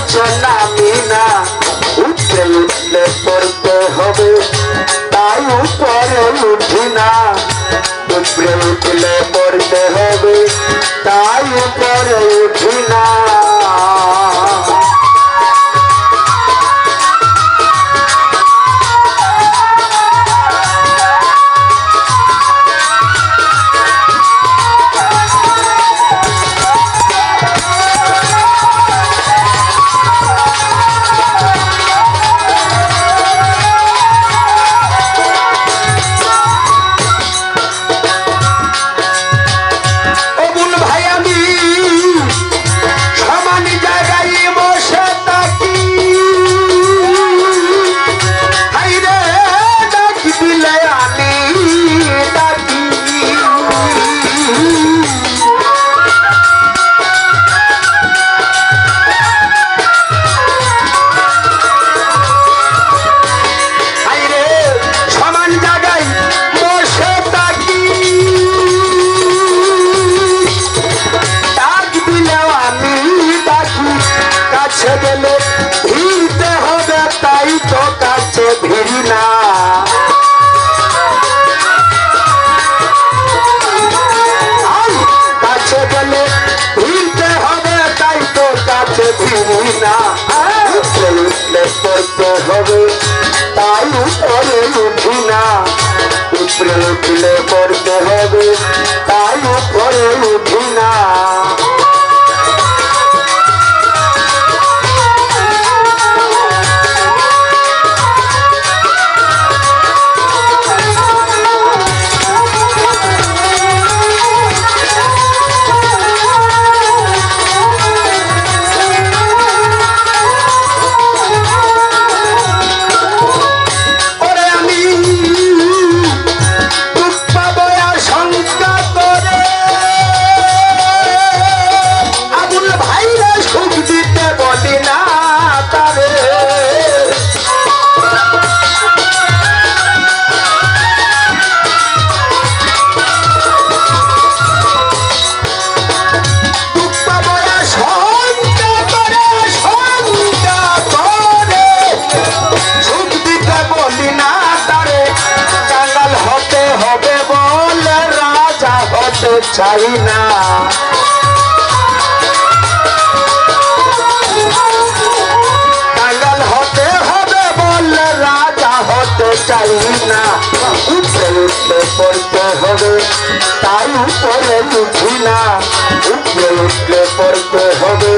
নিচে মিনা উঠে উঠলে পড়তে হবে তাই উপরে উঠি উপরে উঠলে কাছে গেলে ভিড়তে হবে তাই তো কাছে ভিড়ি না। কাছে হবে তাই তো হবে হতে চাই না। কাঙ্গাল হতে হবে বলে রাজা হতে চাই না। উপরে উঠলে পড়তে হবে, তাই উপরে উঠি না। উপরে উঠলে পড়তে হবে,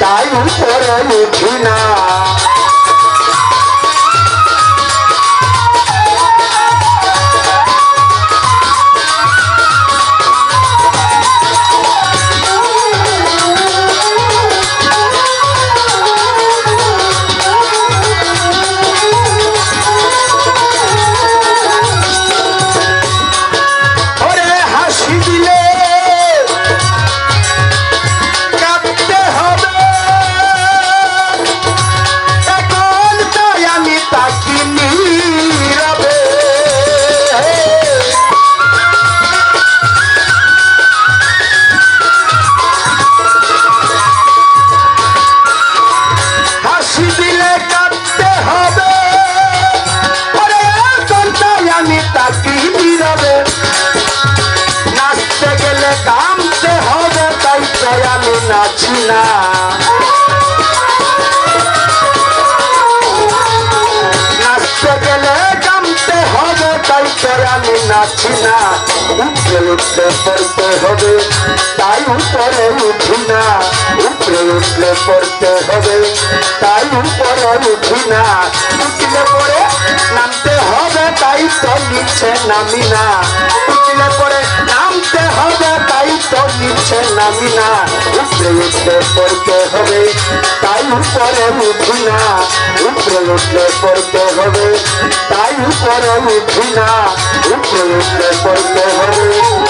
তাই উপরে উঠি না। তো আমি নাচি না। উপরে উঠলে পড়তে হবে, তাই উপরে উঠি না। উপরে উঠলে পড়তে হবে, তাই উপরে উঠি না। উঠলে পরে নামতে হবে, তাই তো নিচে নামি না। উঠলে পরে নামতে হবে, তাই তো নিচে নামি না। উপরে উঠলে পড়তে হবে তাই উপরে উঠি না উপরে উঠলে পড়তে হবে। তাই উপরে উঠি না, উপরে উঠলে পড়তে হবে।